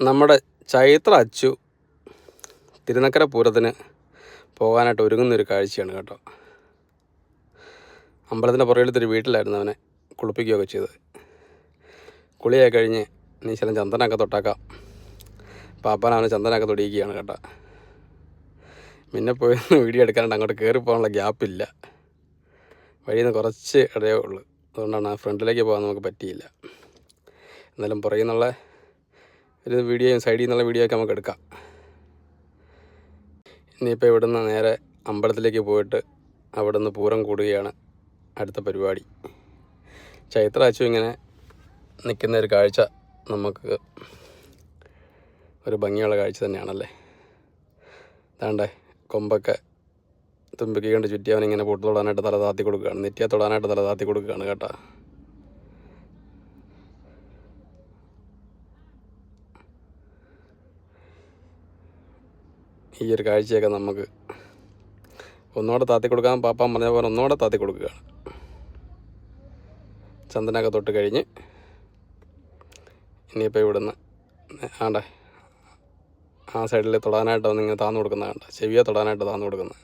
നമ്മുടെ ചൈത്ര അച്ചു തിരുനക്കര പൂരത്തിന് പോകാനായിട്ട് ഒരുങ്ങുന്നൊരു കാഴ്ചയാണ് കേട്ടോ. അമ്പലത്തിന്റെ പുറകിലത്തൊരു വീട്ടിലായിരുന്നു അവനെ കുളിപ്പിക്കുകയൊക്കെ ചെയ്തത്. കുളിയായി കഴിഞ്ഞ് നീ ചില ചന്ദനമൊക്കെ തൊട്ടാക്കാം. പാപ്പാൻ അവനെ ചന്ദനമൊക്കെ തൊടിയിക്കുകയാണ് കേട്ടോ. പിന്നെ പോയി വീഡിയോ എടുക്കാനായിട്ട് അങ്ങോട്ട് കയറി പോകാനുള്ള ഗ്യാപ്പില്ല. വഴിയിൽ നിന്ന് കുറച്ച് ഇടയേ ഉള്ളൂ. അതുകൊണ്ടാണ് ആ ഫ്രണ്ടിലേക്ക് പോകാൻ നമുക്ക് പറ്റിയില്ല. എന്നാലും പുറകിൽ നിന്നുള്ള ഒരു വീഡിയോയും സൈഡിൽ നിന്നുള്ള വീഡിയോ ഒക്കെ നമുക്ക് എടുക്കാം. ഇനിയിപ്പോൾ ഇവിടുന്ന് നേരെ അമ്പലത്തിലേക്ക് പോയിട്ട് അവിടുന്ന് പൂരം കൂടുകയാണ് അടുത്ത പരിപാടി. ചൈത്ര അച്ചു ഇങ്ങനെ നിൽക്കുന്ന ഒരു കാഴ്ച നമുക്ക് ഒരു ഭംഗിയുള്ള കാഴ്ച തന്നെയാണല്ലേ? അതാണ്ടേ കൊമ്പൊക്കെ തുമ്പിക്കൊണ്ട് ചുറ്റി അവനിങ്ങനെ പൊട്ടു തൊടാനായിട്ട് തല താത്തി കൊടുക്കുകയാണ്. നെറ്റിയെ തൊടാനായിട്ട് തല താത്തി കൊടുക്കുകയാണ് കേട്ടോ. ഈ ഒരു കാഴ്ചയൊക്കെ നമുക്ക് ഒന്നുകൂടെ താത്തി കൊടുക്കാൻ പാപ്പാൻ പറഞ്ഞ പോലെ ഒന്നുകൂടെ താത്തി കൊടുക്കുകയാണ് ചന്ദനമൊക്കെ തൊട്ട് കഴിഞ്ഞ് ഇനിയിപ്പോൾ ഇവിടുന്ന് ആണ്ടേ ആ സൈഡിൽ തൊടാനായിട്ട് വന്നിങ്ങനെ താന്നു കൊടുക്കുന്ന കണ്ട? ചെവിയെ തൊടാനായിട്ട് താന്നു കൊടുക്കുന്നത്.